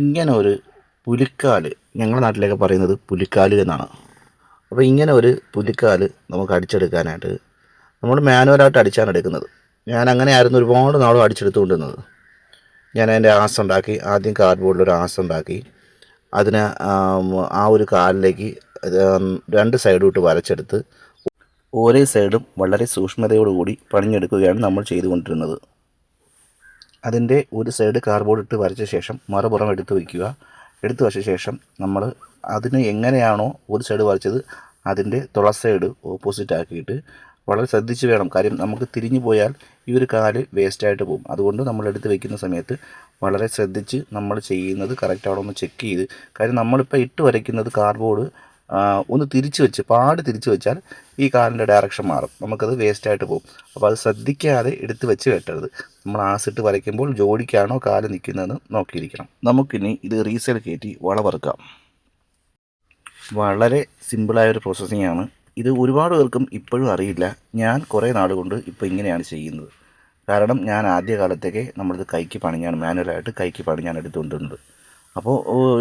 ഇങ്ങനെ ഒരു പുലിക്കാൽ ഞങ്ങളുടെ നാട്ടിലൊക്കെ പറയുന്നത് പുലിക്കാൽ എന്നാണ്. അപ്പോൾ ഇങ്ങനെ ഒരു പുലിക്കാൽ നമുക്ക് അടിച്ചെടുക്കാനായിട്ട് നമ്മൾ മാനുവലായിട്ട് അടിച്ചാണ് എടുക്കുന്നത്. ഞാൻ അങ്ങനെ ആയിരുന്നു ഒരുപാട് നാളും അടിച്ചെടുത്തുകൊണ്ടിരുന്നത്. ഞാൻ അതിന്റെ ആസ് ഉണ്ടാക്കി ആദ്യം കാർഡ്ബോർഡിൽ ഒരു ആസ് ഉണ്ടാക്കി. അതിന് ആ ഒരു കാലിലേക്ക് രണ്ട് സൈഡും ഇട്ട് വരച്ചെടുത്ത് ഓരോ സൈഡും വളരെ സൂക്ഷ്മതയോടുകൂടി പണിഞ്ഞെടുക്കുകയാണ് നമ്മൾ ചെയ്തുകൊണ്ടിരുന്നത്. അതിന്റെ ഒരു സൈഡ് കാർഡ്ബോർഡ് ഇട്ട് വരച്ച ശേഷം മറുപുറം എടുത്ത് വയ്ക്കുക. എടുത്ത് വച്ച ശേഷം നമ്മൾ അതിന് എങ്ങനെയാണോ ഒരു സൈഡ് വരച്ചത് അതിന്റെ തുള സൈഡ് ഓപ്പോസിറ്റ് ആക്കിയിട്ട് വളരെ ശ്രദ്ധിച്ച് വേണം. കാര്യം നമുക്ക് തിരിഞ്ഞു പോയാൽ ഈ ഒരു കാൽ വേസ്റ്റായിട്ട് പോകും. അതുകൊണ്ട് നമ്മൾ എടുത്ത് വെക്കുന്ന സമയത്ത് വളരെ ശ്രദ്ധിച്ച് നമ്മൾ ചെയ്യുന്നത് കറക്റ്റാണോ എന്ന് ചെക്ക് ചെയ്ത്. കാര്യം നമ്മളിപ്പോൾ ഇട്ട് വരയ്ക്കുന്നത് കാർഡ്ബോർഡ് ഒന്ന് തിരിച്ചു വെച്ച് പാട് തിരിച്ചു വെച്ചാൽ ഈ കാലിന്റെ ഡയറക്ഷൻ മാറും. നമുക്കത് വേസ്റ്റായിട്ട് പോകും. അപ്പോൾ അത് ശ്രദ്ധിക്കാതെ എടുത്ത് വെച്ച് വെട്ടരുത്. നമ്മൾ ആസിട്ട് വരയ്ക്കുമ്പോൾ ജോഡിക്കാണോ കാൽ നിൽക്കുന്നതെന്ന് നോക്കിയിരിക്കണം. നമുക്കിനി ഇത് റീസെൽ കയറ്റി വളവറുക്കാം വളരെ സിമ്പിളായ ഒരു പ്രോസസ്സിംഗ് ആണ്. ഇത് ഒരുപാട് പേർക്കും ഇപ്പോഴും അറിയില്ല. ഞാൻ കുറേ നാൾ കൊണ്ട് ഇപ്പോൾ ഇങ്ങനെയാണ് ചെയ്യുന്നത്. കാരണം ഞാൻ ആദ്യ കാലത്തേക്ക് നമ്മളിത് കൈക്ക് പണിഞ്ഞാണ് മാനുവലായിട്ട് കൈക്ക് പണിഞ്ഞാണ് എടുത്തുകൊണ്ടിരുന്നത്. അപ്പോൾ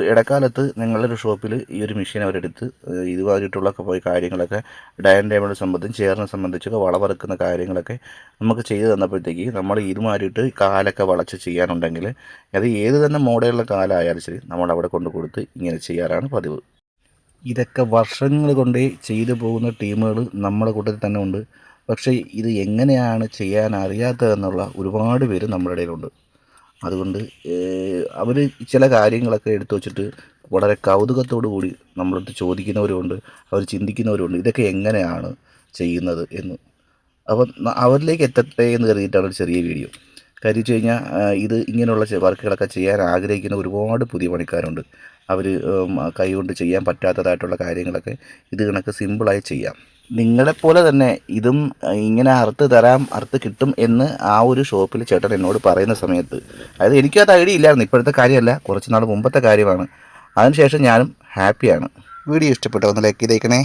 ഇടക്കാലത്ത് നിങ്ങളുടെ ഷോപ്പിൽ ഈ ഒരു മെഷീൻ അവരെടുത്ത് ഏഹ്, ഇതുമായിട്ടുള്ള പോയി കാര്യങ്ങളൊക്കെ ഡയൻ ടേബിളിനെ സംബന്ധിച്ച് ചെയറിനെ സംബന്ധിച്ചൊക്കെ വളവറുക്കുന്ന കാര്യങ്ങളൊക്കെ നമുക്ക് ചെയ്തു തന്നപ്പോഴത്തേക്ക് നമ്മൾ ഇതുമായിട്ട് കാലൊക്കെ വളച്ച് ചെയ്യാനുണ്ടെങ്കിൽ അത് ഏത് തന്നെ മോഡലുള്ള കാലായാലും ശരി നമ്മൾ അവിടെ കൊണ്ട് കൊടുത്ത് ഇങ്ങനെ ചെയ്യാറാണ് പതിവ്. ഇതൊക്കെ വർഷങ്ങൾ കൊണ്ടേ ചെയ്തു പോകുന്ന ടീമുകൾ നമ്മുടെ കൂട്ടത്തിൽ തന്നെ ഉണ്ട്. പക്ഷേ ഇത് എങ്ങനെയാണ് ചെയ്യാൻ അറിയാത്തതെന്നുള്ള ഒരുപാട് പേര് നമ്മുടെ ഇടയിലുണ്ട്. അതുകൊണ്ട് അവർ ചില കാര്യങ്ങളൊക്കെ എടുത്തു വച്ചിട്ട് വളരെ കൗതുകത്തോടു കൂടി നമ്മളടുത്ത് ചോദിക്കുന്നവരുമുണ്ട് അവർ ചിന്തിക്കുന്നവരുമുണ്ട് ഇതൊക്കെ എങ്ങനെയാണ് ചെയ്യുന്നത് എന്ന്. അപ്പം അവരിലേക്ക് എത്തട്ടെ എന്ന് കരുതിയിട്ടാണ് ഒരു ചെറിയ വീഡിയോ. കാര്യം വെച്ച് കഴിഞ്ഞാൽ ഇത് ഇങ്ങനെയുള്ള വർക്കുകളൊക്കെ ചെയ്യാൻ ആഗ്രഹിക്കുന്ന ഒരുപാട് പുതിയ പണിക്കാരുണ്ട്. അവർ കൈകൊണ്ട് ചെയ്യാൻ പറ്റാത്തതായിട്ടുള്ള കാര്യങ്ങളൊക്കെ ഇത് കണക്ക് സിമ്പിളായി ചെയ്യാം. നിങ്ങളെപ്പോലെ തന്നെ ഇതും ഇങ്ങനെ അറുത്ത് തരാം അറുത്ത് കിട്ടും എന്ന് ആ ഒരു ഷോപ്പിൽ ചേട്ടൻ എന്നോട് പറയുന്ന സമയത്ത് അതായത് എനിക്കത് ഐഡിയ ഇല്ലായിരുന്നു. ഇപ്പോഴത്തെ കാര്യമല്ല കുറച്ച് നാൾ മുമ്പത്തെ കാര്യമാണ്. അതിനുശേഷം ഞാനും ഹാപ്പിയാണ്. വീഡിയോ ഇഷ്ടപ്പെട്ടോ ഒന്ന് ലൈക്ക് ചെയ്തേക്കണേ.